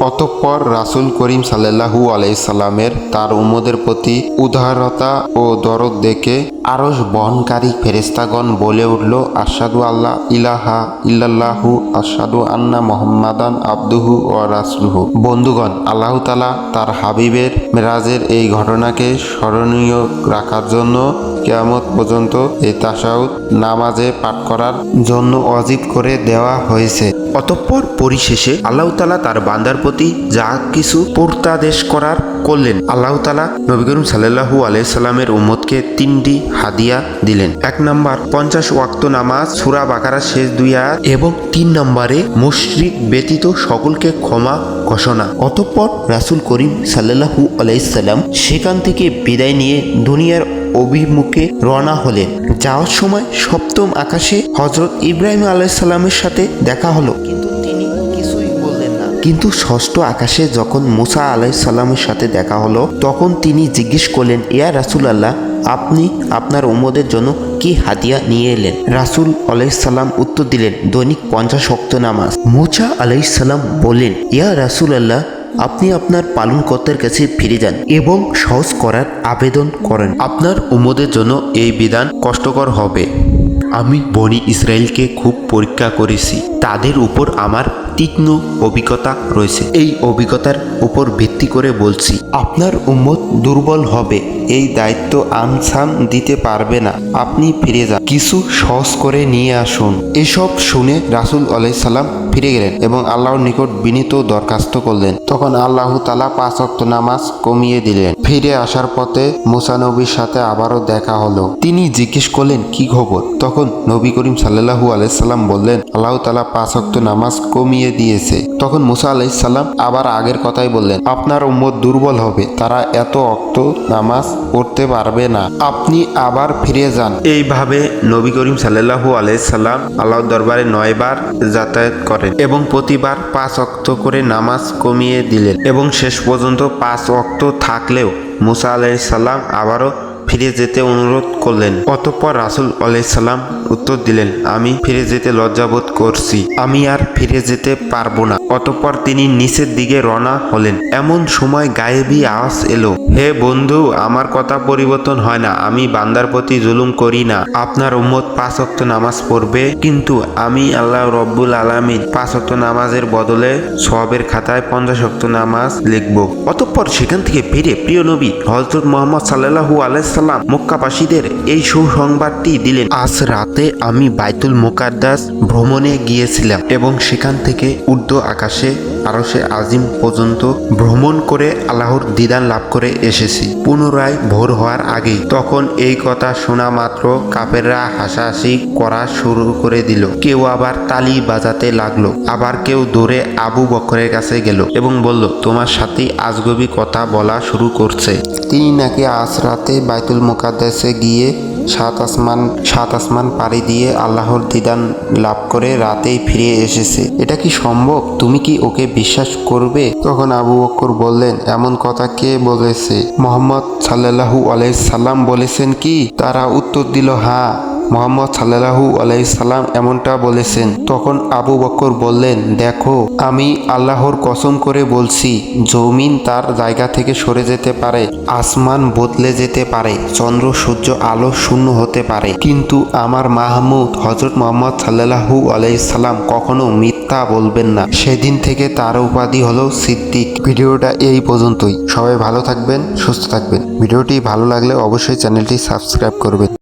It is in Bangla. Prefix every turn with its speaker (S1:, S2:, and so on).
S1: অতঃপর রাসূল করিম সাল্লাল্লাহু আলাইসাল্লামের তার উম্মদের প্রতি উদারতা ও দরদ দেখে আরস বহনকারী ফেরেস্তাগণ বলে উঠল আসাদু আল্লাহ ইলাহা ইল্লাল্লাহু আসাদু আন্না মোহাম্মাদান আব্দুহু ও রাসুলহু। বন্ধুগণ, আল্লাহ তালা তার হাবিবের মেরাজের এই ঘটনাকে স্মরণীয় রাখার জন্য কেয়ামত পর্যন্ত এই তাসাউদ নামাজে পাঠ করার জন্য অজিব করে দেওয়া হয়েছে। অতঃপর পরিশেষে আল্লাহতালা তার বান্দার প্রতি যা কিছু পূর্তাদেশ করার করলেন। আল্লাহ তালা নবী করিম সাল্লাহু আলাইসাল্লামের উম্মতকে তিনটি হাদিয়া দিলেন। এক নম্বর, পঞ্চাশ ওয়াক্ত নামাজ, সুরা বাকারা শেষ দুই আয়াত এবং তিন নম্বরে মুশরিক ব্যতীত সকলকে ক্ষমা ঘোষণা। অতঃপর রাসূল করিম সাল্লাহু আলাইসাল্লাম সেখান থেকে বিদায় নিয়ে দুনিয়ার অভিমুখে রওনা হলেন। যাওয়ার সময় সপ্তম আকাশে হজরত ইব্রাহিম আলাইসাল্লামের সাথে দেখা হলো। কিন্তু ষষ্ঠ আকাশে যখন মুসা আলাইসাল্লামের সাথে দেখা হলো, তখন তিনি জিজ্ঞেস করলেন, ইয়া রাসুল আল্লাহ আপনি আপনার উম্মদের জন্য কি হাদিয়া নিয়ে এলেন? রাসুল আলাইসাল্লাম উত্তর দিলেন, দৈনিক পঞ্চাশ শক্ত নামাজ। মুসা আলাইসাল্লাম বললেন, ইয়া রাসুল আল্লাহ আপনি আপনার পালনকর্তার কাছে ফিরে যান এবং সহজ করার আবেদন করেন। আপনার উম্মদের জন্য এই বিধান কষ্টকর হবে। আমি বনি ইসরায়েলকে খুব পরীক্ষা করেছি। তাদের উপর আমার তীক্ষ্ণ অভিজ্ঞতা রয়েছে। এই অভিজ্ঞতার উপর ভিত্তি করে বলছি, আপনার উম্মত দুর্বল হবে, এই দায়িত্ব আমসাম দিতে পারবে না, আপনি ফিরে যান। কিছু সহজ করে নিয়ে আসুন। এসব শুনে রাসুল আলাইসাল্লাম ফিরে গেলেন এবং আল্লাহর নিকট বিনীত দরখাস্ত করলেন। তখন আল্লাহ তালা পাঁচ অক্ত নামাজ কমিয়ে দিলেন। ফিরে আসার পথে মুসা নবীর সাথে আবারও দেখা হলো। তিনি জিজ্ঞেস করলেন, কি খবর? তখন নবী করিম সাল্লাহু আলাইসাল্লাম বললেন, আল্লাহ তালা পাঁচ অক্ত নামাজ কমিয়ে দিয়েছে। তখন মুসা আলাইসাল্লাম আবার আগের কথাই বললেন, আপনার উম্মত দুর্বল হবে, তারা এত অক্ত নামাজ পড়তে পারবে না। আপনি আবার ফিরে যান। এইভাবে নবী করিম সাল্লাহু আলাইসাল্লাম আল্লাহর দরবারে নয়বার যাতায়াত করেন এবং প্রতিবার পাঁচ অক্ত করে নামাজ কমিয়ে দিলেন এবং শেষ পর্যন্ত পাঁচ অক্ত থাকলেও মুসা আলাইসাল্লাম আবারও ফিরে যেতে অনুরোধ করলেন। অতঃপর রাসুল আলাইসাল্লাম উত্তর দিলেন, আমি ফিরে যেতে লজ্জাবোধ করছি। আমি আর ফিরে যেতে পারব না। অতঃপর তিনি নিচের দিকে রওনা হলেন। এমন সময় গায়েবী আওয়াজ এলো, হে বন্ধু, আমার কথা পরিবর্তন হয় না। আমি বান্দার প্রতি জুলুম করি না। আপনার উম্মত পাঁচ অক্ত নামাজ পড়বে, কিন্তু আমি আল্লাহ রব্বুল আলামিন পাঁচ অক্ত নামাজের বদলে সবের খাতায় পঞ্চাশ অক্ত নামাজ লিখব। অতঃপর সেখান থেকে ফিরে প্রিয় নবী হজরত মোহাম্মদ সাল্লাহু আলাইসাল্লাম মক্কাবাসীদের এই সুসংবাদটি দিলেন। আজ রাতে আমি বাইতুল মোকাদ্দাস ভ্রমণে গিয়েছিলাম এবং সেখান থেকে উর্দ্ধ আকাশে আরশে আজিম পর্যন্ত ভ্রমণ করে আল্লাহর দিদান লাভ করে এসেছি। পুনরায় ভোর হওয়ার আগেই তখন এই কথা শোনা মাত্র কাপেররা হাসাহাসি করা শুরু করে দিল। কেউ আবার তালি বাজাতে লাগল। আবার কেউ দৌড়ে আবু বকরের কাছে গেল এবং বলল, তোমার সাথে আজগবি কথা বলা শুরু করছে। তিনি নাকি আজ রাতে বাইতুল মোকাদ্দাসে গিয়ে সাত আসমান সাত আসমান পাড়ি দিয়ে আল্লাহর দিদান লাভ করে রাতেই ফিরে এসেছে। এটা কি সম্ভব? তুমি কি ওকে বিশ্বাস করবে? তখন আবু বক্কর বললেন, এমন কথা কে বলেছে? মোহাম্মদ সাল্লাহু আলাইসাল্লাম বলেছেন কি? তারা উত্তর দিল হ্যাঁ। মোহাম্মদ সাল্লাহু আলাইসাল্লাম এমনটা বলেছেন। তখন আবু বক্কর বললেন, দেখো, আমি আল্লাহর কসম করে বলছি, জমিন তার জায়গা থেকে সরে যেতে পারে, আসমান বদলে যেতে পারে, চন্দ্র, সূর্য, আলো শূন্য হতে পারে। কিন্তু আমার মাহমুদ হজরত মোহাম্মদ সাল্লাহু আলাইসাল্লাম কখনো মিথ্যা বলবেন না। সেদিন থেকে তার উপাধি হলো সিদ্দিক। ভিডিওটা এই পর্যন্তই। সবাই ভালো থাকবেন, সুস্থ থাকবেন। ভিডিওটি ভালো লাগলে অবশ্যই চ্যানেলটি সাবস্ক্রাইব করবেন।